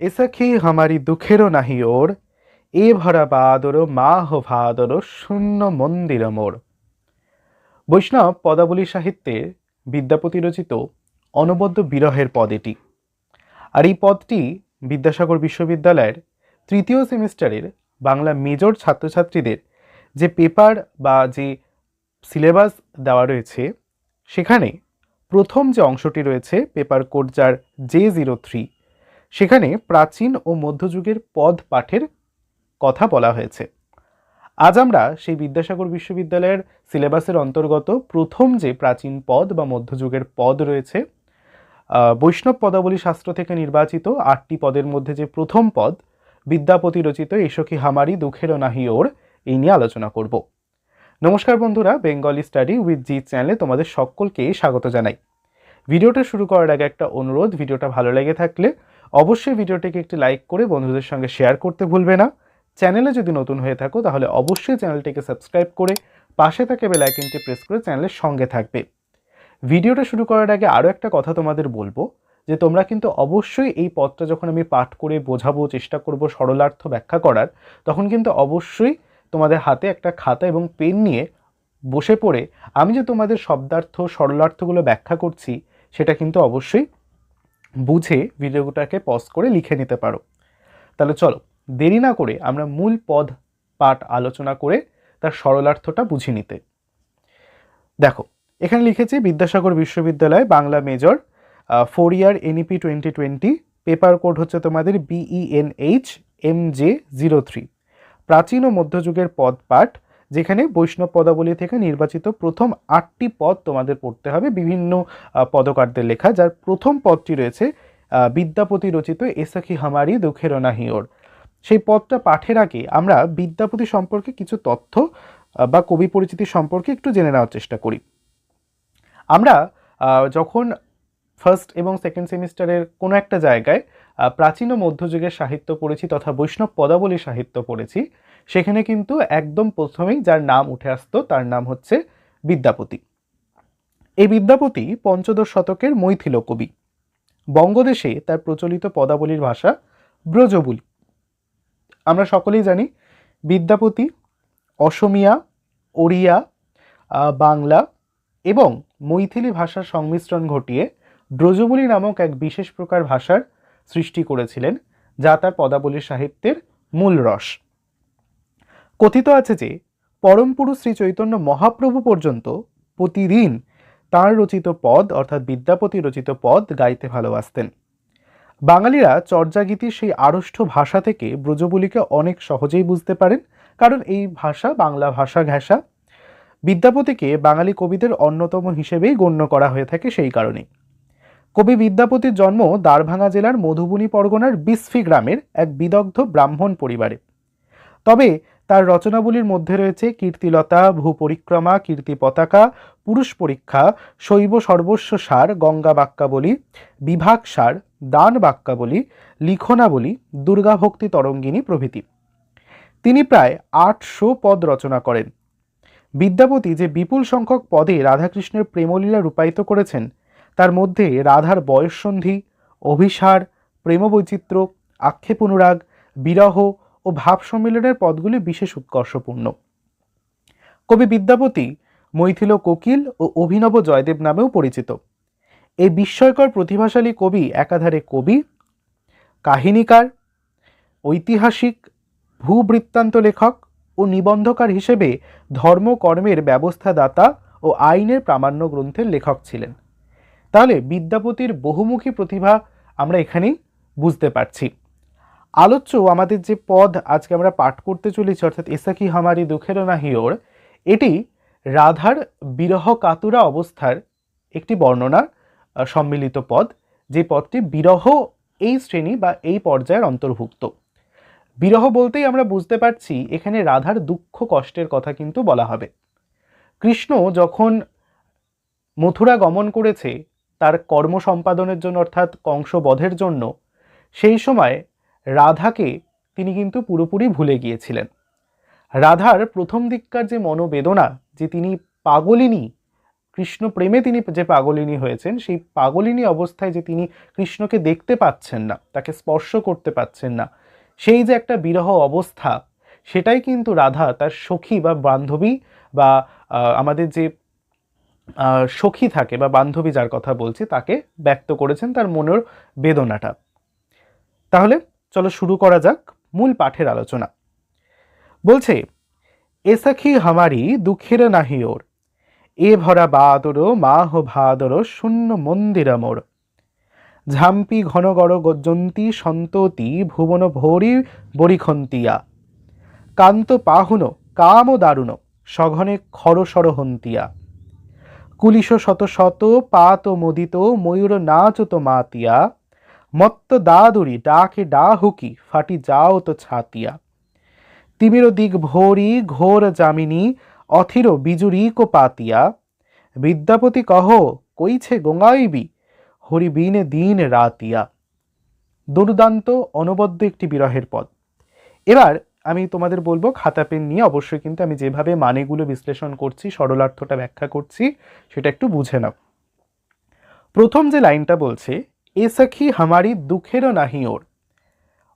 এসাখি হামারি দুঃখেরও নাহি ওর? এ ভরা বাদর মা হো ভাদর শূন্য মন্দির মোর। বৈষ্ণব পদাবলী সাহিত্যে বিদ্যাপতি রচিত অনবদ্য বিরহের পদ এটি। আর এই পদটি বিদ্যাসাগর বিশ্ববিদ্যালয়ের তৃতীয় সেমিস্টারের বাংলা মেজর ছাত্রছাত্রীদের যে পেপার বা যে সিলেবাস দেওয়া রয়েছে, সেখানে প্রথম যে অংশটি রয়েছে, পেপার কোড যার জে জিরো থ্রি সেখানে প্রাচীন ও মধ্যযুগের পদ পাঠের কথা বলা হয়েছে। আজ আমরা সেই বিদ্যাসাগর বিশ্ববিদ্যালয়ের সিলেবাসের অন্তর্গত প্রথম যে প্রাচীন পদ বা মধ্যযুগের পদ রয়েছে বৈষ্ণব পদাবলী শাস্ত্র থেকে নির্বাচিত আটটি পদের মধ্যে যে প্রথম পদ, বিদ্যাপতি রচিত এসখী হামারি দুঃখেরও নাহি ওর, এই নিয়ে আলোচনা করব। নমস্কার বন্ধুরা, বেঙ্গলি স্টাডি উইথ জি চ্যানেলে তোমাদের সকলকে স্বাগত জানাই। ভিডিওটা শুরু করার আগে একটা অনুরোধ, ভিডিওটা ভালো লেগে থাকলে অবশ্যই ভিডিওটিকে একটি লাইক করে বন্ধুদের সঙ্গে শেয়ার করতে ভুলবে না। চ্যানেলে যদি নতুন হয়ে থাকো, তাহলে অবশ্যই চ্যানেলটিকে সাবস্ক্রাইব করে পাশে থাকে বেল আইকনটি প্রেস করে চ্যানেলের সঙ্গে থাকবে। ভিডিওটা শুরু করার আগে আরও একটা কথা তোমাদের বলব, যে তোমরা কিন্তু অবশ্যই এই পদটা যখন আমি পাঠ করে বোঝাবো, চেষ্টা করব সরলার্থ ব্যাখ্যা করার, তখন কিন্তু অবশ্যই তোমাদের হাতে একটা খাতা এবং পেন নিয়ে বসে পড়ে। আমি যে তোমাদের শব্দার্থ, সরলার্থগুলো ব্যাখ্যা করছি, সেটা কিন্তু অবশ্যই বুঝে ভিডিওটাকে পজ করে লিখে নিতে পারো। তাহলে চলো, দেরি না করে আমরা মূল পদ পাঠ আলোচনা করে তার সরলার্থটা বুঝে নিতে। দেখো, এখানে লিখেছি বিদ্যাসাগর বিশ্ববিদ্যালয়, Bangla major four year NEP twenty twenty paper code হচ্ছে তোমাদের BENH M J zero three প্রাচীন ও মধ্যযুগের পদ পাঠ যেখানে বৈষ্ণব পদাবলী থেকে নির্বাচিত প্রথম আটটি পদ তোমাদের পড়তে হবে। বিভিন্ন পদকারদের লেখা। যার প্রথম পদটি রয়েছে বিদ্যাপতি রচিত এসাখি হামারি দুঃখের নাহিওর সেই পদটা পাঠের আগে আমরা বিদ্যাপতি সম্পর্কে কিছু তথ্য বা কবি পরিচিতি সম্পর্কে একটু জেনে নেওয়ার চেষ্টা করি। আমরা যখন ফার্স্ট এবং সেকেন্ড সেমিস্টারের কোনো একটা জায়গায় প্রাচীন ও মধ্যযুগের সাহিত্য পড়েছি তথা বৈষ্ণব পদাবলী সাহিত্য পড়েছি সেখানে কিন্তু একদম প্রথমেই যার নাম উঠে আসতো, তার নাম হচ্ছে বিদ্যাপতি। এই বিদ্যাপতি পঞ্চদশ শতকের মৈথিল কবি। বঙ্গদেশে তার প্রচলিত পদাবলীর ভাষা ব্রজবুলি। আমরা সকলেই জানি বিদ্যাপতি, অসমিয়া, ওড়িয়া বাংলা এবং মৈথিলি ভাষার সংমিশ্রণ ঘটিয়ে ব্রজবুলি নামক এক বিশেষ প্রকার ভাষার সৃষ্টি করেছিলেন, যা তার পদাবলী সাহিত্যের মূল রস। কথিত আছে যে পরম পুরুষ শ্রী চৈতন্য মহাপ্রভু পর্যন্ত প্রতিদিন তাঁর রচিত পদ, অর্থাৎ বিদ্যাপতি রচিত পদ গাইতে ভালোবাসতেন। বাঙালিরা চর্যাগীতির সেই আড়ষ্ঠ ভাষা থেকে ব্রজবুলিকে অনেক সহজেই বুঝতে পারেন, কারণ এই ভাষা বাংলা ভাষা ঘেঁষা বিদ্যাপতিকে বাঙালি কবিদের অন্যতম হিসেবেই গণ্য করা হয়ে থাকে সেই কারণে। কবি বিদ্যাপতির জন্ম দ্বারভাঙা জেলার মধুবনী পরগনার বিসফি গ্রামের এক বিদগ্ধ ব্রাহ্মণ পরিবারে। তবে তার রচনাবলীর মধ্যে রয়েছে কীর্তিলতা, ভূপরিক্রমা কীর্তি পতাকা পুরুষ পরীক্ষা, শৈব সর্বস্ব সার, গঙ্গা বাক্যাবলী, বিভাগ সার, দান বাক্যাবলী, লিখনাবলী দুর্গাভক্তি তরঙ্গিনী প্রভৃতি। তিনি প্রায় আটশো পদ রচনা করেন। বিদ্যাপতি যে বিপুল সংখ্যক পদে রাধাকৃষ্ণের প্রেমলীলা রূপায়িত করেছেন, তার মধ্যে রাধার বয়ঃসন্ধি, অভিসার, প্রেমবৈচিত্র্য, আক্ষেপ অনুরাগ, বিরহ ও ভাব সম্মিলনের পদগুলি বিশেষ উৎকর্ষপূর্ণ। কবি বিদ্যাপতি মৈথিল কোকিল ও অভিনব জয়দেব নামেও পরিচিত। এই বিস্ময়কর প্রতিভাশালী কবি একাধারে কবি, কাহিনীকার, ঐতিহাসিক, ভূবৃত্তান্ত লেখক ও নিবন্ধকার হিসেবে ধর্মকর্মের ব্যবস্থাদাতা ও আইনের প্রামাণ্য গ্রন্থের লেখক ছিলেন। তাহলে বিদ্যাপতির বহুমুখী প্রতিভা আমরা এখানেই বুঝতে পারছি। আলোচ্য আমাদের যে পদ আজকে আমরা পাঠ করতে চলেছি, অর্থাৎ এসাকি হামারি দুঃখের না হিওর এটি রাধার বিরহ কাতুরা অবস্থার একটি বর্ণনা সম্মিলিত পদ। যে পদটি বিরহ এই শ্রেণি বা এই পর্যায়ের অন্তর্ভুক্ত। বিরহ বলতেই আমরা বুঝতে পারছি এখানে রাধার দুঃখ কষ্টের কথা কিন্তু বলা হবে। কৃষ্ণ যখন মথুরা গমন করেছে, তার কর্ম সম্পাদনের জন্য, অর্থাৎ কংসবধের জন্য, সেই সময় রাধাকে তিনি কিন্তু পুরোপুরি ভুলে গিয়েছিলেন। রাধার প্রথম দিককার যে মনোবেদনা, যে তিনি পাগলিনী, কৃষ্ণ প্রেমে তিনি যে পাগলিনী হয়েছেন, সেই পাগলিনী অবস্থায় যে তিনি কৃষ্ণকে দেখতে পাচ্ছেন না, তাকে স্পর্শ করতে পাচ্ছেন না, সেই যে একটা বিরহ অবস্থা, সেটাই কিন্তু রাধা তার সখী বা বান্ধবী বা আমাদের যে সখী থাকে বা বান্ধবী যার কথা বলছি, তাকে ব্যক্ত করেছেন তার মনের বেদনাটা। তাহলে চলো শুরু করা যাক মূল পাঠের আলোচনা। বলছে এসাখি হামারি দুঃখের নাহি ওর। এ ভরা বাদর, মাহ ভাদর, শূন্য মন্দির মোর। ঝাম্পি ঘনগড় গজ্জন্তী, সন্ততি, ভুবন ভরি, বরিখন্তিয়া। কান্ত পাহুন, কাম দারুণ সঘনে খরসর হন্তিয়া কুলিশ শত শত, পাত মোদিত, ময়ূর নাচত মাতিয়া। মত্ত দাদুরি, ডাকে ডাহুকি, ফাটি যাও তো ছাতিয়া। তিমির দিক ভোরি, ঘোর যামিনী, অথির কো পাতিয়া বিদ্যাপতি কহ, কইছে গঙ্গাইবি? হরিবিনে দিন রাতিয়া। দুর্দান্ত অনবদ্য একটি বিরহের পদ। এবার আমি তোমাদের বলব খাতা পেন নিয়ে, অবশ্যই কিন্তু আমি যেভাবে মানেগুলো বিশ্লেষণ করছি, সরলার্থটা ব্যাখ্যা করছি, সেটা একটু বুঝে নাও। প্রথম যে লাইনটা বলছে এ সখী হামারি দুঃখেরও নাহি ওর?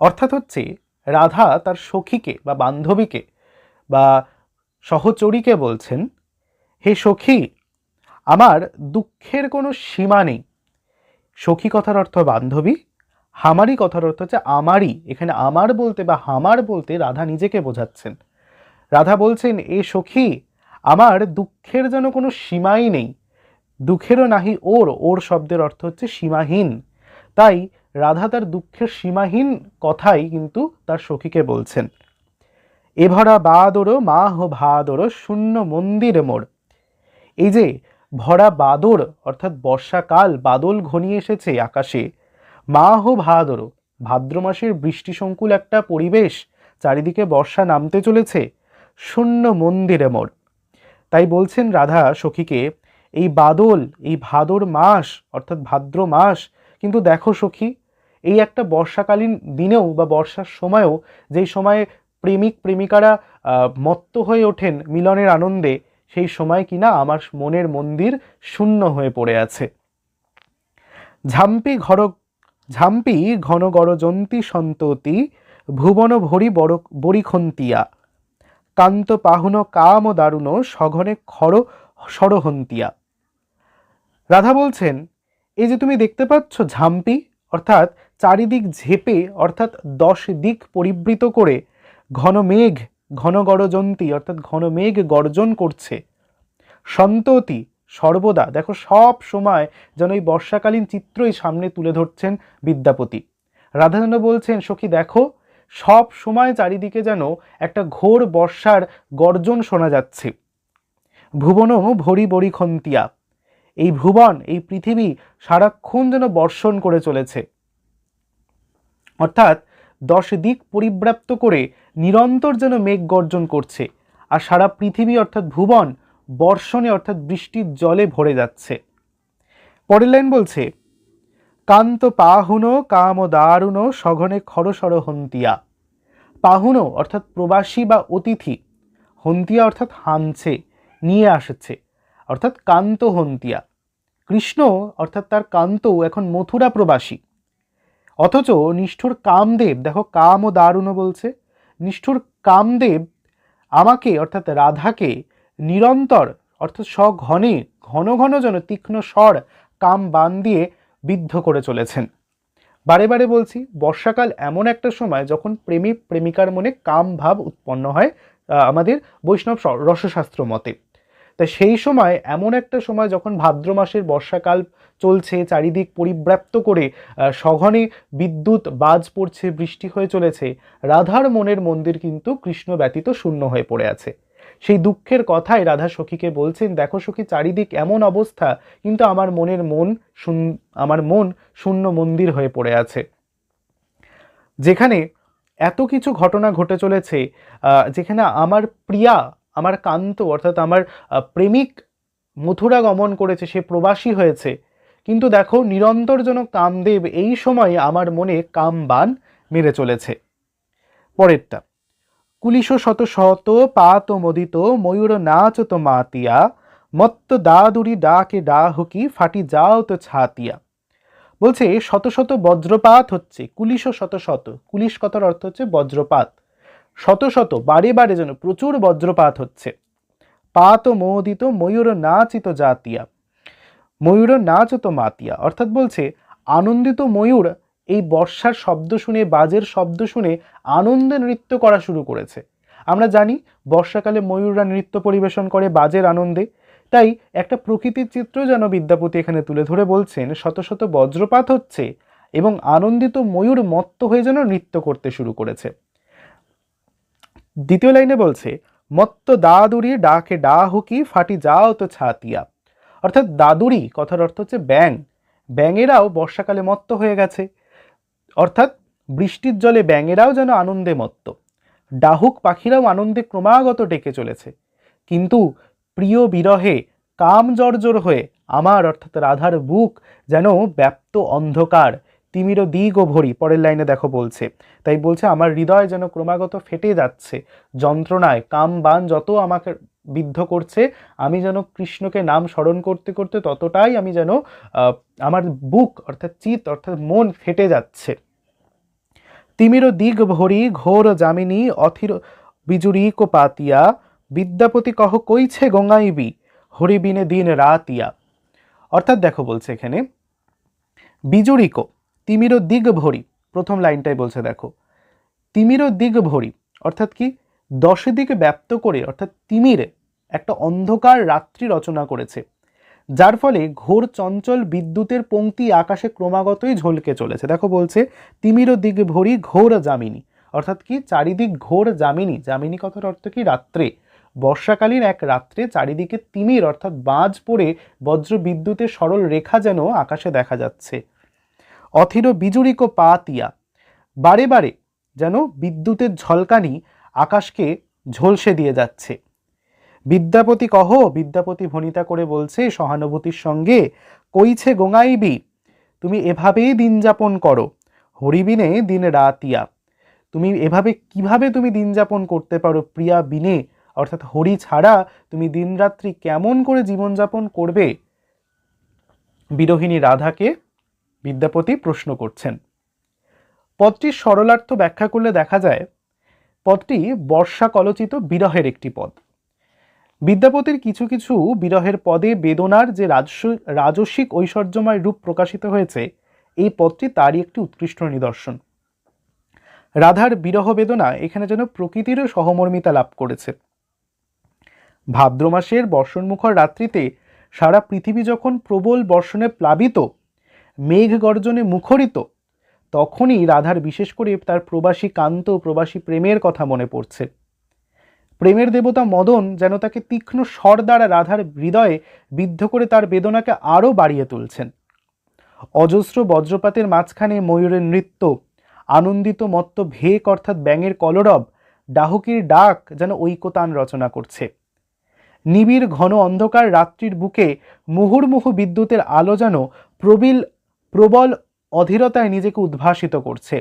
অর্থাৎ হচ্ছে, রাধা তার সখীকে বা বান্ধবীকে বা সহচরীকে বলছেন, হে সখী, আমার দুঃখের কোনো সীমা নেই। সখী কথার অর্থ বান্ধবী, হামারি কথার অর্থ হচ্ছে আমারই। এখানে আমার বলতে বা হামার বলতে রাধা নিজেকে বোঝাচ্ছেন। রাধা বলছেন, এ সখী, আমার দুঃখের যেন কোনো সীমাই নেই। দুঃখেরও নাহি ওর ওর শব্দের অর্থ হচ্ছে সীমাহীন। তাই রাধা তার দুঃখের সীমাহীন কথাই কিন্তু তার সখীকে বলছেন। এ ভরা বাদর, মাহ ভাদর, শূন্য মন্দির মোর। এই যে ভরা বাদর, অর্থাৎ বর্ষাকাল, বাদল ঘনিয়ে এসেছে আকাশে, মাহ ভাদর, ভাদ্র মাসের বৃষ্টিসংকুল একটা পরিবেশ, চারিদিকে বর্ষা নামতে চলেছে, শূন্য মন্দিরে মোর। তাই বলছেন রাধা সখীকে, এই বাদল, এই ভাদর মাস, অর্থাৎ ভাদ্র মাস কিন্তু দেখো সখী, এই একটা বর্ষাকালীন দিনেও বা বর্ষার সময়ও যেই সময়ে প্রেমিক, প্রেমিকারা মত্ত হয়ে ওঠেন মিলনের আনন্দে, সেই সময় কিনা আমার মনের মন্দির শূন্য হয়ে পড়ে আছে। ঝাম্পি ঘর, ঝাম্পি ঘন গরজন্তী সন্ততি, ভুবন ভরি বড় বরিখন্তিয়া কান্ত পাহুন কাম দারুণ সঘনে খর, সরহন্তিয়া। রাধা বলছেন এই যে তুমি দেখতে পাচ্ছ ঝাম্পি অর্থাৎ চারিদিক ঝেপে, অর্থাৎ দশ দিক পরিবৃত করে ঘন মেঘ, ঘন গরজন্তী অর্থাৎ ঘন মেঘ গর্জন করছে। সন্ততি সর্বদা, দেখো সব সময় যেন এই বর্ষাকালীন চিত্রই সামনে তুলে ধরছেন বিদ্যাপতি। রাধাচন্দ্র বলছেন, সখী দেখো, সব সময় চারিদিকে যেন একটা ঘোর বর্ষার গর্জন শোনা যাচ্ছে। ভুবন ভরি বড়ি খন্তিয়া। এই ভুবন, এই পৃথিবী সারাক্ষণ যেন বর্ষণ করে চলেছে। অর্থাৎ দশ দিক পরিব্যাপ্ত করে নিরন্তর যেন মেঘ গর্জন করছে আর সারা পৃথিবী অর্থাৎ ভুবন বর্ষণে অর্থাৎ বৃষ্টির জলে ভরে যাচ্ছে। পরের লাইন বলছে, কান্ত পাহুন কাম দারুণ সঘনে খরসর হন্তিয়া। পাহুন অর্থাৎ প্রবাসী বা অতিথি, হন্তিয়া অর্থাৎ হানছে, নিয়ে আসছে, অর্থাৎ কান্ত হন্তিয়া। কৃষ্ণ, অর্থাৎ তার কান্ত এখন মথুরা প্রবাসী। অথচ নিষ্ঠুর কামদেব, দেখো কাম ও দারুণ বলছে, নিষ্ঠুর কামদেব আমাকে, অর্থাৎ রাধাকে, নিরন্তর, অর্থাৎ সঘনে ঘন ঘন যেন তীক্ষ্ণ স্বর, কাম বান দিয়ে বিদ্ধ করে চলেছেন। বারে বারে বলছি, বর্ষাকাল এমন একটা সময় যখন প্রেমী প্রেমিকার মনে কাম ভাব উৎপন্ন হয় আমাদের বৈষ্ণব রসশাস্ত্র মতে। তাই সেই সময় এমন একটা সময় যখন ভাদ্র মাসের বর্ষাকাল চলছে, চারিদিক পরিব্যাপ্ত করে সঘনে বিদ্যুৎ বাজ পড়ছে, বৃষ্টি হয়ে চলেছে, রাধার মনের মন্দির কিন্তু কৃষ্ণ ব্যতীত শূন্য হয়ে পড়ে আছে। সেই দুঃখের কথাই রাধা সখীকে বলছেন, দেখো সখী, চারিদিক এমন অবস্থা, কিন্তু আমার মনের মন শূন্য, আমার মন শূন্য মন্দির হয়ে পড়ে আছে। যেখানে এত কিছু ঘটনা ঘটে চলেছে যেখানে আমার প্রিয়া আমার কান্ত, অর্থাৎ আমার প্রেমিক মথুরা গমন করেছে, সে প্রবাসী হয়েছে। কিন্তু দেখো নিরন্তর যেন কামদেব এই সময়ে আমার মনে কামবান মেরে চলেছে। পরেরটা, কুলিশ শত শত পাত মদিত ময়ূর নাচ তো মাতিয়া, মত্ত দাদুরি ডাকে ডা হুকি ফাটি যাও তো ছাতিয়া। বলছে, শত শত বজ্রপাত হচ্ছে, কুলিশ শত শত, কুলিশ কথার অর্থ হচ্ছে বজ্রপাত। শত শত বারে বারে যেন প্রচুর বজ্রপাত হচ্ছে। পাত মোদিত ময়ূর নাচিত জাতিয়া। ময়ূর নাচত মাতিয়া। অর্থাৎ বলছে, আনন্দিত ময়ূর এই বর্ষার শব্দ শুনে, বাজের শব্দ শুনে আনন্দে নৃত্য করা শুরু করেছে। আমরা জানি, বর্ষাকালে ময়ূররা নৃত্য পরিবেশন করে বাজের আনন্দে। তাই একটা প্রকৃতির চিত্র যেন বিদ্যাপতি এখানে তুলে ধরে বলছেন, শত শত বজ্রপাত হচ্ছে এবং আনন্দিত ময়ূর মত্ত হয়ে যেন নৃত্য করতে শুরু করেছে। দ্বিতীয় লাইনে বলছে, মত্ত দাদুরি ডাকে ডা হুকি ফাটি যাও তো ছাতিয়া। অর্থাৎ দাদুরি কথার অর্থ হচ্ছে ব্যাং ব্যাঙেরাও বর্ষাকালে মত্ত হয়ে গেছে। অর্থাৎ বৃষ্টির জলে ব্যাঙেরাও যেন আনন্দে মত্ত। ডাহুক পাখিরাও আনন্দে ক্রমাগত ডেকে চলেছে। কিন্তু প্রিয় বিরহে কাম জর্জর হয়ে আমার অর্থাৎ রাধার বুক যেন ব্যাপ্ত অন্ধকার। তিমিরও দিগ ও ভরি পরের লাইনে দেখো বলছে। তাই বলছে, আমার হৃদয় যেন ক্রমাগত ফেটে যাচ্ছে। যন্ত্রণায় কাম বান যত আমাকে বিদ্ধ করছে, আমি যেন কৃষ্ণকে নাম স্মরণ করতে করতে ততটাই আমি যেন আমার বুক অর্থাৎ চিত অর্থাৎ মন ফেটে যাচ্ছে। তিমির দিগ ভরি ঘোর যামিনী অথির বিজুরিক পাতিয়া, বিদ্যাপতি কহ কইছে গঙ্গাইবি হরিবিনে দিন রাতিয়া। অর্থাৎ দেখো বলছে এখানে বিজুরিক তিমির দিগ ভরি প্রথম লাইনটাই বলছে দেখো। তিমির দিগ ভরি অর্থাৎ কি? দশ দিকে ব্যাপ্ত করে, অর্থাৎ তিমিরে একটা অন্ধকার রাত্রি রচনা করেছে, যার ফলে ঘোর চঞ্চল বিদ্যুতের পংক্তি আকাশে ক্রমাগতই ঝলকে চলেছে। দেখো বলছে তিমির দিক ভরি ঘোর জামিনী অর্থাৎ কি? চারিদিক ঘোর জামিনী জামিনী কথার অর্থ কি? রাত্রে। বর্ষাকালীন এক রাত্রে চারিদিকে তিমির, অর্থাৎ বাজ পড়ে বজ্র বিদ্যুতের সরল রেখা যেন আকাশে দেখা যাচ্ছে। অথির বিজুরিক পাতিয়া বারে বারে যেন বিদ্যুতের ঝলকানি আকাশকে ঝলসে দিয়ে যাচ্ছে। বিদ্যাপতি কহ, বিদ্যাপতি ভনিতা করে বলছে, সহানুভূতির সঙ্গে কইছে গোঙাইবি তুমি এভাবেই দিন যাপন করো, হরিবিনে দিন রাতিয়া তুমি এভাবে, কীভাবে তুমি দিন যাপন করতে পারো প্রিয়া বিনে? অর্থাৎ হরি ছাড়া তুমি দিনরাত্রি কেমন করে জীবনযাপন করবে? বিরোহিণী রাধাকে বিদ্যাপতি প্রশ্ন করছেন। পদটির সরলার্থ ব্যাখ্যা করলে দেখা যায়, পদটি বর্ষা কলচিত বিরহের একটি পদ। বিদ্যাপতির কিছু কিছু বিরহের পদে বেদনার যে রাজস্ব- রাজস্বিক ঐশ্বর্যময় রূপ প্রকাশিত হয়েছে, এই পদটি তারই একটি উৎকৃষ্ট নিদর্শন। রাধার বিরহ বেদনা এখানে যেন প্রকৃতিরও সহমর্মিতা লাভ করেছে। ভাদ্র মাসের বর্ষণমুখর রাত্রিতে সারা পৃথিবী যখন প্রবল বর্ষণে প্লাবিত মেঘ গর্জনে মুখরিত, তখনই রাধার বিশেষ করে তার প্রবাসী কান্ত, প্রবাসী প্রেমের কথা মনে পড়ছে। প্রেমের দেবতা মদন যেন তাকে তীক্ষ্ণ স্বর দ্বারা রাধার হৃদয়ে বিদ্ধ করে তার বেদনাকে আরও বাড়িয়ে তুলছেন। অজস্র বজ্রপাতের মাঝখানে ময়ূরের নৃত্য, আনন্দিত মত্ত ভেক অর্থাৎ ব্যাঙের কলরব, ডাহুকির ডাক যেন ঐকতান রচনা করছে। নিবিড় ঘন অন্ধকার রাত্রির বুকে মুহুর্মুহু বিদ্যুতের আলো যেন প্রবীল প্রবল অধীরতায় নিজেকে উদ্ভাসিত করছে।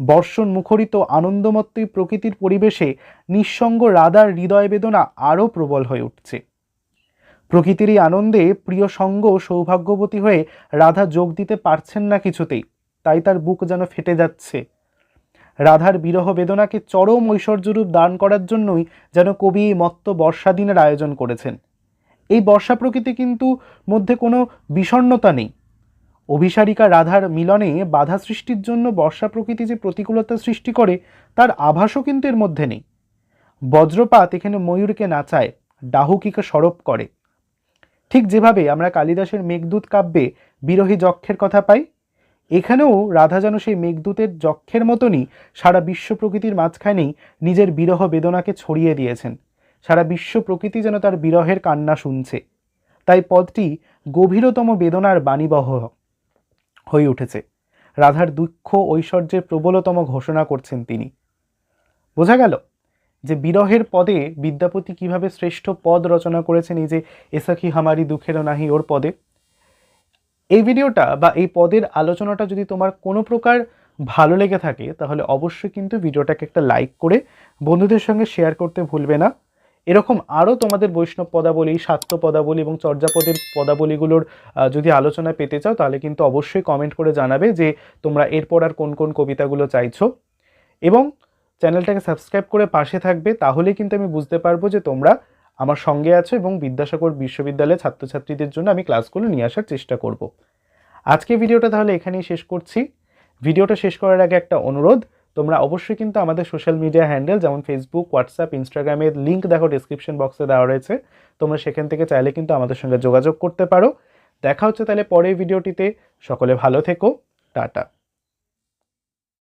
বর্ষণ মুখরিত আনন্দমত্তই প্রকৃতির পরিবেশে নিঃসঙ্গ রাধার হৃদয় বেদনা আরও প্রবল হয়ে উঠছে। প্রকৃতির এই আনন্দে প্রিয় সঙ্গ সৌভাগ্যবতী হয়ে রাধা যোগ দিতে পারছেন না কিছুতেই, তাই তার বুক যেন ফেটে যাচ্ছে। রাধার বিরহ বেদনাকে চরম ঐশ্বর্যরূপ দান করার জন্যই যেন কবি এই মত্ত বর্ষা দিনের আয়োজন করেছেন। এই বর্ষা প্রকৃতি কিন্তু মধ্যে কোনো বিষণ্ণতা নেই। অভিসারিকা রাধার মিলনে বাধা সৃষ্টির জন্য বর্ষা প্রকৃতি যে প্রতিকূলতা সৃষ্টি করে, তার আভাসও কিন্তু এর মধ্যে নেই। বজ্রপাত এখানে ময়ূরকে নাচায়, ডাহুকিকে সরব করে। ঠিক যেভাবে আমরা কালিদাসের মেঘদূত কাব্যে বিরোহী যক্ষের কথা পাই, এখানেও রাধা যেন সেই মেঘদূতের যক্ষের মতনই সারা বিশ্ব প্রকৃতির মাঝখানেই নিজের বিরহ বেদনাকে ছড়িয়ে দিয়েছেন। সারা বিশ্ব প্রকৃতি যেন তার বিরহের কান্না শুনছে। তাই পদটি গভীরতম বেদনার বাণীবহ। হয়ে উঠেছে। রাধার দুঃখ ঐশ্বর্যের প্রবলতম ঘোষণা করছেন তিনি। বোঝা গেল যে বিরহের পদে বিদ্যাপতি কীভাবে শ্রেষ্ঠ পদ রচনা করেছেন এই যে এসাখি হামারি দুঃখেরও নাহি ওর পদে। এই ভিডিওটা বা এই পদের আলোচনাটা যদি তোমার কোনো প্রকার ভালো লেগে থাকে, তাহলে অবশ্যই কিন্তু ভিডিওটাকে একটা লাইক করে বন্ধুদের সঙ্গে শেয়ার করতে ভুলবে না। এরকম আরও তোমাদের বৈষ্ণব পদাবলী, শাক্ত পদাবলী এবং চর্যাপদের পদাবলীগুলোর যদি আলোচনা পেতে চাও, তাহলে কিন্তু অবশ্যই কমেন্ট করে জানাবে যে তোমরা এরপর আর কোন কোন কবিতাগুলো চাইছো। এবং চ্যানেলটাকে সাবস্ক্রাইব করে পাশে থাকবে, তাহলে কিন্তু আমি বুঝতে পারব যে তোমরা আমার সঙ্গে আছো এবং বিদ্যাসাগর বিশ্ববিদ্যালয়ের ছাত্রছাত্রীদের জন্য আমি ক্লাসগুলো নিয়ে আসার চেষ্টা করব। আজকে ভিডিওটা তাহলে এখানেই শেষ করছি। ভিডিওটা শেষ করার আগে একটা অনুরোধ তোমরা অবশ্যই কিন্তু আমাদের সোশ্যাল মিডিয়া হ্যান্ডেল যেমন ফেসবুক হোয়াটসঅ্যাপ ইনস্টাগ্রামের লিঙ্ক দেখো ডিসক্রিপশন বক্সে দেওয়া রয়েছে। তোমরা সেখান থেকে চাইলে কিন্তু আমাদের সঙ্গে যোগাযোগ করতে পারো। দেখা হচ্ছে তাহলে পরের ভিডিওটিতে সকলে ভালো থেকো। টাটা।